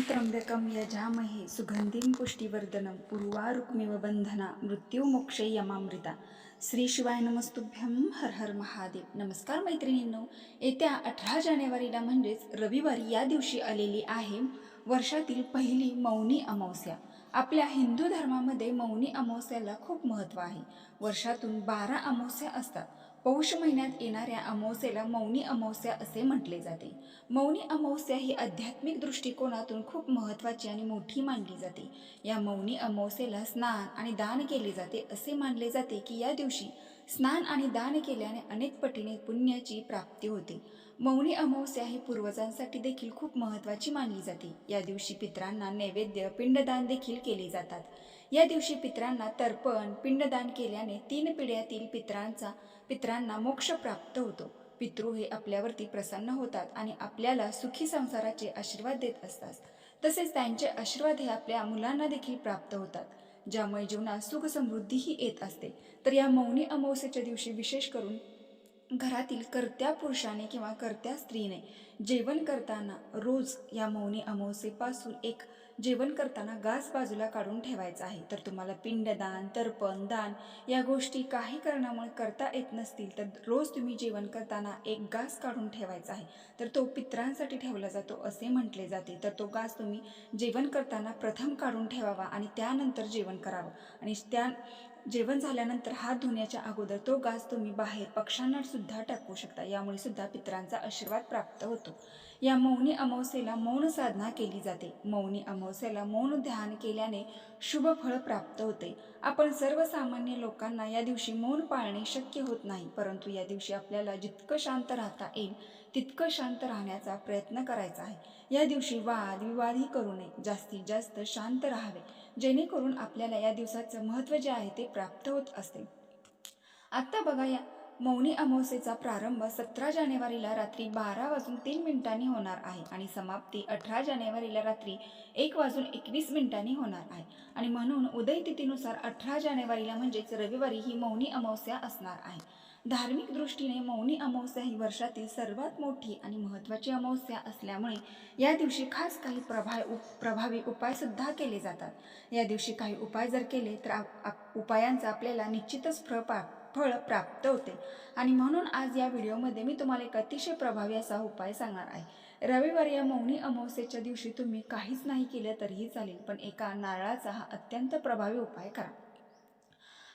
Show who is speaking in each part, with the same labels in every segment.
Speaker 1: त्र्यंबकं यजामहे सुगंधीं पुष्टिवर्धनं उर्वारुक्मिव बंधना मृत्युमोक्षे यमामृता। श्री शिवाय नमस्तुभ्यं हर हर महादेव। नमस्कार मैत्रिणींनो येत्या अठरा जानेवारीला म्हणजेच रविवारी या दिवशी आलेली आहे वर्षातील पहिली मौनी अमावस्या. आपल्या हिंदू धर्मामध्ये मौनी अमावस्याला खूप महत्त्व आहे. वर्षातून बारा अमावस्या असतात. पौष महिन्यात येणाऱ्या अमावस्येला मौनी अमावस्या असे म्हटले जाते. मौनी अमावस्या ही आध्यात्मिक दृष्टिकोनातून खूप महत्त्वाची आणि मोठी मानली जाते. या मौनी अमावस्येला स्नान आणि दान केले जाते असे मानले जाते की या दिवशी स्नान आणि दान केल्याने अनेक पटीने पुण्याची प्राप्ती होते. मौनी अमावस्या ही पूर्वजांसाठी देखील खूप महत्त्वाची मानली जाते. या दिवशी पित्रांना नैवेद्य पिंडदान देखील केले जातात. या दिवशी पित्रांना तर्पण पिंडदान केल्याने तीन पिढ्यातील पित्रांचा पित्रांना मोक्ष प्राप्त होतो. पितृ हे आपल्यावरती प्रसन्न होतात आणि आपल्याला सुखी संसाराचे आशीर्वाद देत असतात. तसेच त्यांचे आशीर्वाद हे आपल्या मुलांना देखील प्राप्त होतात. ज्यामुळे जीवनात सुख समृद्धीही येत असते. तर या मौनी अमावस्येच्या दिवशी विशेष करून घरातील कर्त्या पुरुषाने किंवा कर्त्या स्त्रीने जेवण करताना रोज या मौनी अमावस्येपासून एक जेवण करताना गास बाजूला काढून ठेवायचा आहे. तर तुम्हाला पिंडदान तर्पण दान या गोष्टी काही कारणामुळे करता येत नसतील तर रोज तुम्ही जेवण करताना एक गास काढून ठेवायचा आहे. तर तो पित्रांसाठी ठेवला जातो असे म्हटले जाते. तर तो गास तुम्ही जेवण करताना प्रथम काढून ठेवावा आणि त्यानंतर जेवण करावं. आणि त्या जेवण झाल्यानंतर हात धुण्याच्या अगोदर तो गाज तुम्ही बाहेर पक्ष्यांना सुद्धा टाकू शकता. यामुळे सुद्धा पित्रांचा आशीर्वाद प्राप्त होतो. या मौनी अमावस्येला मौन साधना केली जाते. मौनी अमावस्येला मौन ध्यान केल्याने शुभ फळ प्राप्त होते. आपण सर्वसामान्य लोकांना या दिवशी मौन पाळणे शक्य होत नाही. परंतु या दिवशी आपल्याला जितकं शांत राहता येईल तितकं शांत राहण्याचा प्रयत्न करायचा आहे. या दिवशी वाद विवादही करू नये. जास्तीत जास्त शांत राहावे. जेणेकरून आपल्याला या दिवसाचं महत्त्व जे आहे ते प्राप्त होत असते. आत्ता बघा या मौनी अमावस्येचा प्रारंभ सतरा जानेवारीला रात्री बारा वाजून तीन मिनिटांनी होणार आहे आणि समाप्ती अठरा जानेवारीला रात्री एक वाजून एकवीस मिनिटांनी होणार आहे. आणि म्हणून उदय तिथीनुसार अठरा जानेवारीला म्हणजेच रविवारी ही मौनी अमावस्या असणार आहे. धार्मिक दृष्टीने मौनी अमावस्या ही वर्षातील सर्वात मोठी आणि महत्त्वाची अमावस्या असल्यामुळे या दिवशी खास काही प्रभा उप प्रभावी उपायसुद्धा केले जातात. या दिवशी काही उपाय जर केले तर आप- उपायांचा आपल्याला निश्चितच फळ पा फळ प्राप्त होते. आणि म्हणून आज या व्हिडिओमध्ये मी तुम्हाला एक अतिशय प्रभावी असा उपाय सांगणार आहे. रविवारी या मौनी अमावस्येच्या दिवशी तुम्ही काहीच नाही केलं तरीही चालेल पण एका नारळाचा हा अत्यंत प्रभावी उपाय करा.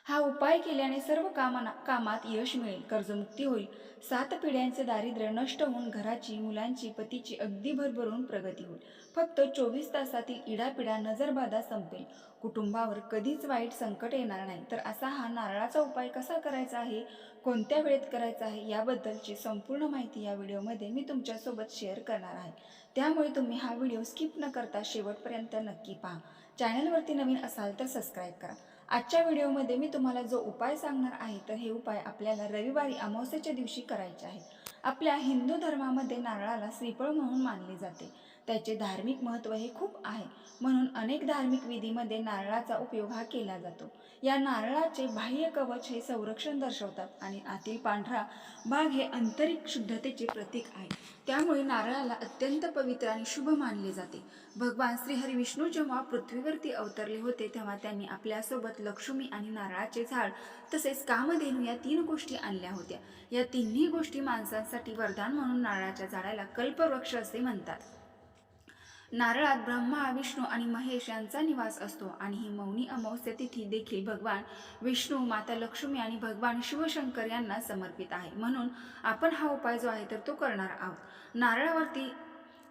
Speaker 1: हा उपाय केल्याने सर्व कामाना कामात यश मिळेल कर्जमुक्ती होईल. सात पिढ्यांचे दारिद्र्य नष्ट होऊन घराची मुलांची पतीची अगदी भरभरून प्रगती होईल. फक्त चोवीस तासातील इडापिडा नजरबाधा संपेल. कुटुंबावर कधीच वाईट संकट येणार नाही. तर असा हा नारळाचा उपाय कसा करायचा आहे? कोणत्या वेळेत करायचा आहे? याबद्दलची संपूर्ण माहिती या व्हिडिओमध्ये मी तुमच्यासोबत शेअर करणार आहे. त्यामुळे तुम्ही हा व्हिडिओ स्किप न करता शेवटपर्यंत नक्की पहा. चॅनलवरती नवीन असाल तर सबस्क्राईब करा. आजच्या व्हिडिओमध्ये मी तुम्हाला जो उपाय सांगणार आहे तर हे उपाय आपल्याला रविवारी अमावस्येच्या दिवशी करायचे आहेत. आपल्या हिंदू धर्मामध्ये नारळाला श्रीफळ म्हणून मानले जाते. त्याचे धार्मिक महत्त्व हे खूप आहे. म्हणून अनेक धार्मिक विधीमध्ये नारळाचा उपयोग हा केला जातो. या नारळाचे बाह्य कवच हे संरक्षण दर्शवतात आणि आतील पांढरा भाग हे आंतरिक शुद्धतेचे प्रतीक आहे. त्यामुळे नारळाला अत्यंत पवित्र आणि शुभ मानले जाते. भगवान श्रीहरी विष्णू जेव्हा पृथ्वीवरती अवतरले होते तेव्हा त्यांनी आपल्यासोबत लक्ष्मी आणि नारळाचे झाड तसेच कामधेनू या तीन गोष्टी आणल्या होत्या. या तिन्ही गोष्टी माणसांसाठी वरदान म्हणून नारळाच्या झाडाला कल्पवृक्ष असे म्हणतात. नारळात ब्रह्मा विष्णू आणि महेश यांचा निवास असतो. आणि ही मौनी अमावस्या तिथी देखील भगवान विष्णू माता लक्ष्मी आणि भगवान शिवशंकर यांना समर्पित आहे. म्हणून आपण हा उपाय जो आहे तर तो करणार आहोत. नारळावरती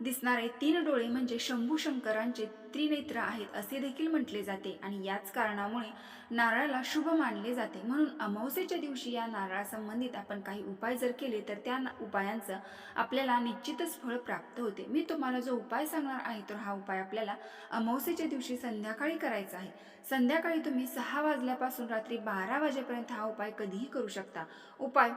Speaker 1: दिसणारे तीन डोळे म्हणजे शंभू शंकरांचे त्रिनेत्र आहेत असे देखील म्हटले जाते. आणि याच कारणामुळे नारळाला शुभ मानले जाते. म्हणून अमावस्येच्या दिवशी या नारळासंबंधित आपण काही उपाय जर केले तर त्या उपायांचं आपल्याला निश्चितच फळ प्राप्त होते. मी तुम्हाला जो उपाय सांगणार आहे तर हा उपाय आपल्याला अमावस्येच्या दिवशी संध्याकाळी करायचा आहे. संध्याकाळी तुम्ही सहा वाजल्यापासून रात्री बारा वाजेपर्यंत हा उपाय कधीही करू शकता. उपाय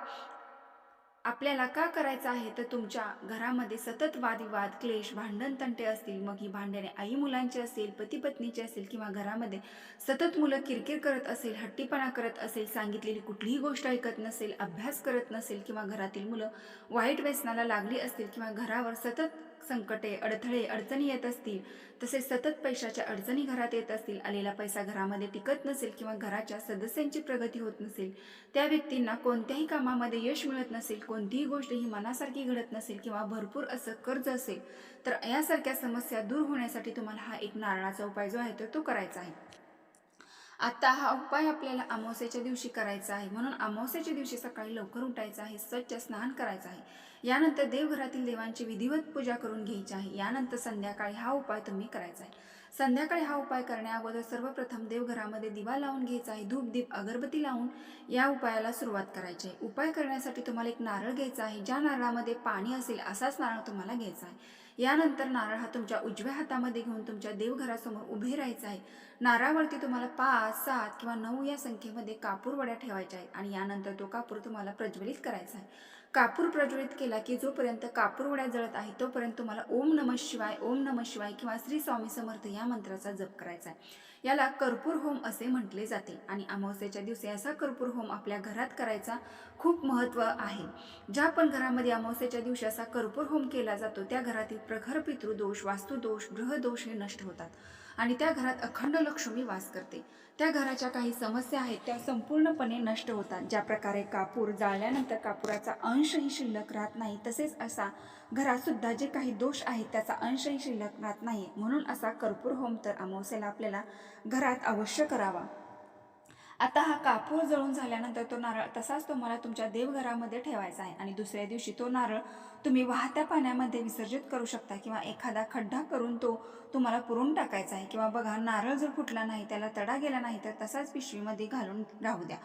Speaker 1: आपल्याला का करायचं आहे? तर तुमच्या घरामध्ये सतत वादविवाद क्लेश भांडण तंटे असतील मग ही भांडणे आई मुलांची असेल पती पत्नीची असेल किंवा घरामध्ये सतत मुलं किरकिर करत असेल हट्टीपणा करत असेल सांगितलेली कुठलीही गोष्ट ऐकत नसेल अभ्यास करत नसेल किंवा घरातील मुलं वाईट व्यसनाला लागली असतील किंवा घरावर सतत संकटे अडथळे अडचणी येत असतील तसेच सतत पैशाच्या अडचणी घरात येत असतील आलेला पैसा घरामध्ये टिकत नसेल किंवा घराच्या सदस्यांची प्रगती होत नसेल त्या व्यक्तींना कोणत्याही कामामध्ये यश मिळत नसेल कोणतीही गोष्ट ही मनासारखी घडत नसेल किंवा भरपूर असं कर्ज असेल तर यासारख्या समस्या दूर होण्यासाठी तुम्हाला हा एक नारळाचा उपाय जो आहे तर तो करायचा आहे. आता हा उपाय आपल्याला अमावस्येच्या दिवशी करायचा आहे. म्हणून अमावस्येच्या दिवशी सकाळी लवकर उठायचं आहे स्वच्छ स्नान करायचं आहे. यानंतर देवघरातील देवांची विधिवत पूजा करून घ्यायची आहे. यानंतर संध्याकाळी हा उपाय तुम्ही करायचा आहे. संध्याकाळी हा उपाय करण्या अगोदर सर्वप्रथम देवघरामध्ये दिवा लावून घ्यायचा आहे. धूप दीप अगरबत्ती लावून या उपायाला सुरुवात करायची आहे. उपाय करण्यासाठी तुम्हाला एक नारळ घ्यायचा आहे. ज्या नारळामध्ये पाणी असेल असाच नारळ तुम्हाला घ्यायचा आहे. यानंतर नारळ हा तुमच्या उजव्या हातामध्ये घेऊन तुमच्या देवघरासमोर उभे राहायचं आहे. नारळावरती तुम्हाला पाच सात किंवा नऊ या संख्येमध्ये कापूर वड्या ठेवायच्या आहेत आणि यानंतर तो कापूर तुम्हाला प्रज्वलित करायचा आहे. कापूर प्रज्वलित केला की जोपर्यंत कापूर वड्या जळत आहे तोपर्यंत तुम्हाला ओम नम शिवाय ओम नम शिवाय किंवा श्री स्वामी समर्थ या मंत्राचा जप करायचा आहे. याला कर्पूर होम असे म्हटले जाते. आणि अमावस्येच्या दिवशी असा कर्पूर होम आपल्या घरात करायचा खूप महत्त्व आहे. ज्या पण घरामध्ये अमावस्येच्या दिवशी असा कर्पूर होम केला जातो त्या घरातील प्रखर पितृदोष वास्तुदोष ग्रहदोष हे नष्ट होतात. आणि त्या घरात अखंड लक्ष्मी वास करते. त्या घराच्या काही समस्या आहेत त्या संपूर्णपणे नष्ट होतात. ज्या प्रकारे कापूर जाळल्यानंतर कापुराचा अंशही शिल्लक राहत नाही तसेच असा घरात सुद्धा जे काही दोष आहेत त्याचा अंशही शिल्लक राहत नाही. म्हणून असा कर्पूर होम तर अमावस्याला आपल्याला घरात अवश्य करावा. आता हा कापूर जळून झाल्यानंतर तो नारळ तसाच तुम्हाला तुमच्या देवघरामध्ये ठेवायचा आहे. आणि दुसऱ्या दिवशी तो नारळ तुम्ही वाहत्या पाण्यामध्ये विसर्जित करू शकता किंवा एखादा खड्डा करून तो तुम्हाला पुरून टाकायचा आहे. किंवा बघा नारळ जर फुटला नाही त्याला तडा गेला नाही तर तसाच पिशवीमध्ये घालून राहू द्या.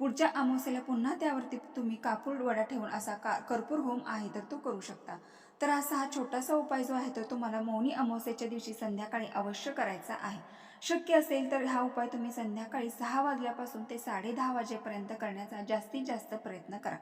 Speaker 1: पुढच्या अमावस्याला पुन्हा त्यावरती तुम्ही कापूर वडा ठेवून असा का कर्पूर होम आहे तर तो करू शकता. तर असा हा छोटासा उपाय जो आहे तो तुम्हाला मौनी अमावस्येच्या दिवशी संध्याकाळी अवश्य करायचा आहे. शक्य असेल तर हा उपाय तुम्ही संध्याकाळी सहा वाजल्यापासून ते साडे दहा वाजेपर्यंत करण्याचा जास्तीत जास्त प्रयत्न करा.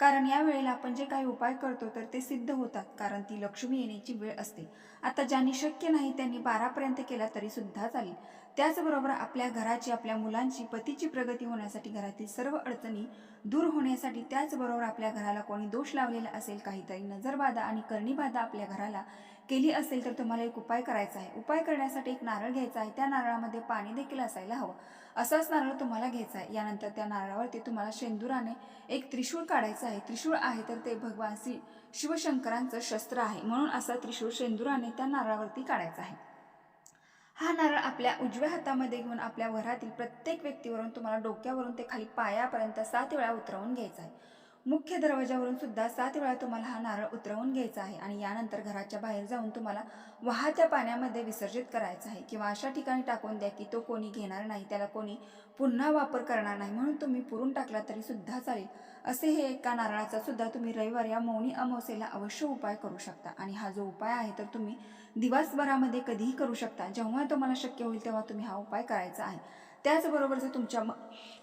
Speaker 1: कारण या वेळेला आपण जे काही उपाय करतो तर ते सिद्ध होतात. कारण ती लक्ष्मी येण्याची वेळ असते. आता ज्यांनी शक्य नाही त्यांनी बारापर्यंत केला तरी सुद्धा चालेल. त्याचबरोबर आपल्या घराची आपल्या मुलांची पतीची प्रगती होण्यासाठी घरातील सर्व अडचणी दूर होण्यासाठी त्याचबरोबर आपल्या घराला कोणी दोष लावलेला असेल काहीतरी नजरबाधा आणि करणीबाधा आपल्या घराला केली असेल तर तुम्हाला एक उपाय करायचा आहे. उपाय करण्यासाठी एक नारळ घ्यायचा आहे. त्या नारळामध्ये पाणी देखील असायला हवं. असाच नारळ तुम्हाला घ्यायचा आहे. यानंतर त्या नारळावरती तुम्हाला शेंदुराने एक त्रिशूळ काढायचं आहे. त्रिशूळ आहे तर ते भगवान श्री शिवशंकरांचं शस्त्र आहे. म्हणून असा त्रिशूळ शेंदुराने त्या नारळावरती काढायचा आहे. हा नारळ आपल्या उजव्या हातामध्ये घेऊन आपल्या घरातील प्रत्येक व्यक्तीवरून तुम्हाला डोक्यावरून ते खाली पायापर्यंत सात वेळा उतरवून घ्यायचा आहे. मुख्य दरवाजावरून सुद्धा सात वेळा तुम्हाला हा नारळ उतरवून घ्यायचा आहे आणि यानंतर घराच्या बाहेर जाऊन तुम्हाला वाहत्या पाण्यामध्ये विसर्जित करायचा आहे. किंवा अशा ठिकाणी टाकून द्या की तो कोणी घेणार नाही त्याला कोणी पुन्हा वापर करणार नाही. म्हणून तुम्ही पुरून टाकला तरी सुद्धा चालेल. असे हे एका नारळाचा सुद्धा तुम्ही रविवार या मौनी अमावस्येला अवश्य उपाय करू शकता. आणि हा जो उपाय आहे तर तुम्ही दिवसभरामध्ये कधीही करू शकता. जेव्हा तुम्हाला शक्य होईल तेव्हा तुम्ही हा उपाय करायचा आहे. त्याचबरोबर जर तुमच्या म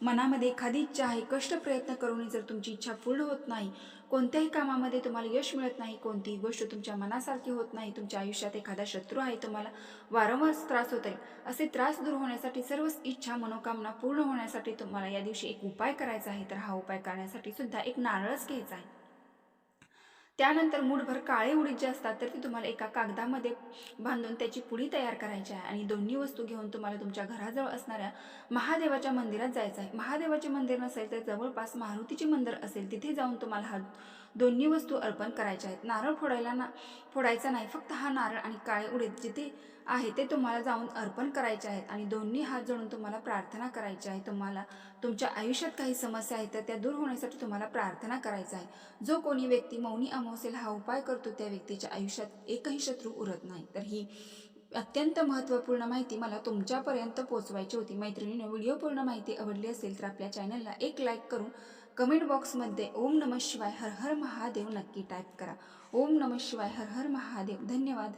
Speaker 1: मनामध्ये एखादी इच्छा आहे कष्ट प्रयत्न करूनही जर तुमची इच्छा पूर्ण होत नाही कोणत्याही कामामध्ये तुम्हाला यश मिळत नाही कोणतीही गोष्ट तुमच्या मनासारखी होत नाही तुमच्या आयुष्यात एखादा शत्रू आहे तुम्हाला वारंवार त्रास होत आहे असे त्रास दूर होण्यासाठी सर्व इच्छा मनोकामना पूर्ण होण्यासाठी तुम्हाला या दिवशी एक उपाय करायचा आहे तर हा उपाय करण्यासाठी सुद्धा एक नारळच घ्यायचा आहे. त्यानंतर मूठभर काळे उडीद जे असतात तर ते तुम्हाला एका कागदामध्ये बांधून त्याची पुडी तयार करायची आहे. आणि दोन्ही वस्तू घेऊन तुम्हाला तुमच्या घराजवळ असणाऱ्या महादेवाच्या मंदिरात जायचं आहे. महादेवाचे मंदिर नसेल तर जवळपास मारुतीचे मंदिर असेल तिथे जाऊन तुम्हाला हा दोन्ही वस्तू अर्पण करायच्या आहेत. नारळ फोडायला ना फोडायचा नाही फक्त हा नारळ आणि काळे उडीद जिथे आहे ते तुम्हाला जाऊन अर्पण करायचे आहेत आणि दोन्ही हात जोडून तुम्हाला प्रार्थना करायची आहे. तुम्हाला तुमच्या आयुष्यात काही समस्या आहेत तर त्या दूर होण्यासाठी तुम्हाला प्रार्थना करायचा आहे. जो कोणी व्यक्ती मौनी अमावस्येला हा उपाय करतो त्या व्यक्तीच्या आयुष्यात एकही शत्रू उरत नाही. तर ही अत्यंत महत्त्वपूर्ण माहिती मला तुमच्यापर्यंत पोहोचवायची होती. मैत्रिणीनं व्हिडिओ पूर्ण माहिती आवडली असेल तर आपल्या चॅनलला एक लाईक करून कमेंट बॉक्समध्ये ओम नमः शिवाय हर हर महादेव नक्की टाईप करा. ओम नमः शिवाय हर हर महादेव. धन्यवाद.